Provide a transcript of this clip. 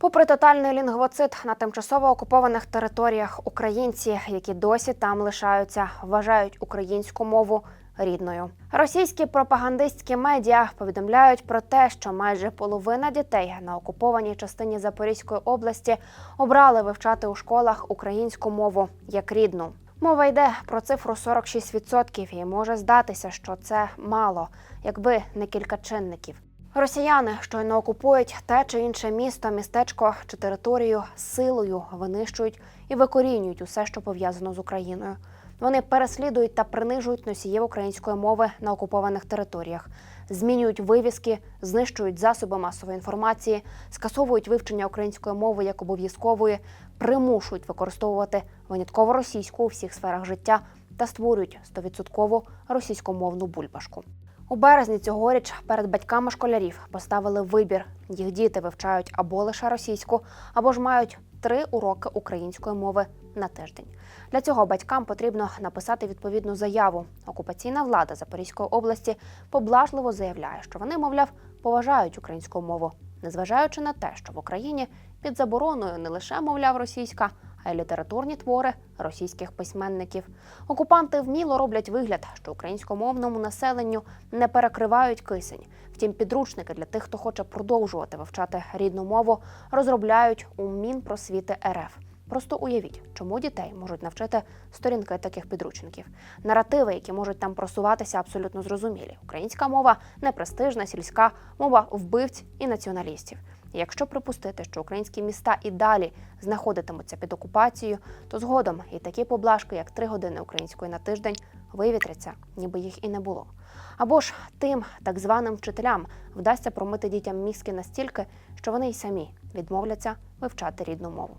Попри тотальний лінгвоцид на тимчасово окупованих територіях, українці, які досі там лишаються, вважають українську мову рідною. Російські пропагандистські медіа повідомляють про те, що майже половина дітей на окупованій частині Запорізької області обрали вивчати у школах українську мову як рідну. Мова йде про цифру 46%, і може здатися, що це мало, якби не кілька чинників. Росіяни щойно окупують те чи інше місто, містечко чи територію силою винищують і викорінюють усе, що пов'язано з Україною. Вони переслідують та принижують носіїв української мови на окупованих територіях, змінюють вивіски, знищують засоби масової інформації, скасовують вивчення української мови як обов'язкової, примушують використовувати винятково російську у всіх сферах життя та створюють стовідсоткову російськомовну бульбашку. У березні цьогоріч перед батьками школярів поставили вибір: їх діти вивчають або лише російську, або ж мають три уроки української мови на тиждень. Для цього батькам потрібно написати відповідну заяву. Окупаційна влада Запорізької області поблажливо заявляє, що вони, мовляв, поважають українську мову, незважаючи на те, що в Україні під забороною не лише мовляв російська, а й літературні твори російських письменників. Окупанти вміло роблять вигляд, що українськомовному населенню не перекривають кисень. Втім, підручники для тих, хто хоче продовжувати вивчати рідну мову, розробляють у Мінпросвіти РФ. Просто уявіть, чому дітей можуть навчити сторінки таких підручників. Наративи, які можуть там просуватися, абсолютно зрозумілі. Українська мова непрестижна, сільська мова вбивць і націоналістів. Якщо припустити, що українські міста і далі знаходитимуться під окупацією, то згодом і такі поблажки, як три години української на тиждень, вивітряться, ніби їх і не було. Або ж тим так званим вчителям вдасться промити дітям мізки настільки, що вони й самі відмовляться вивчати рідну мову.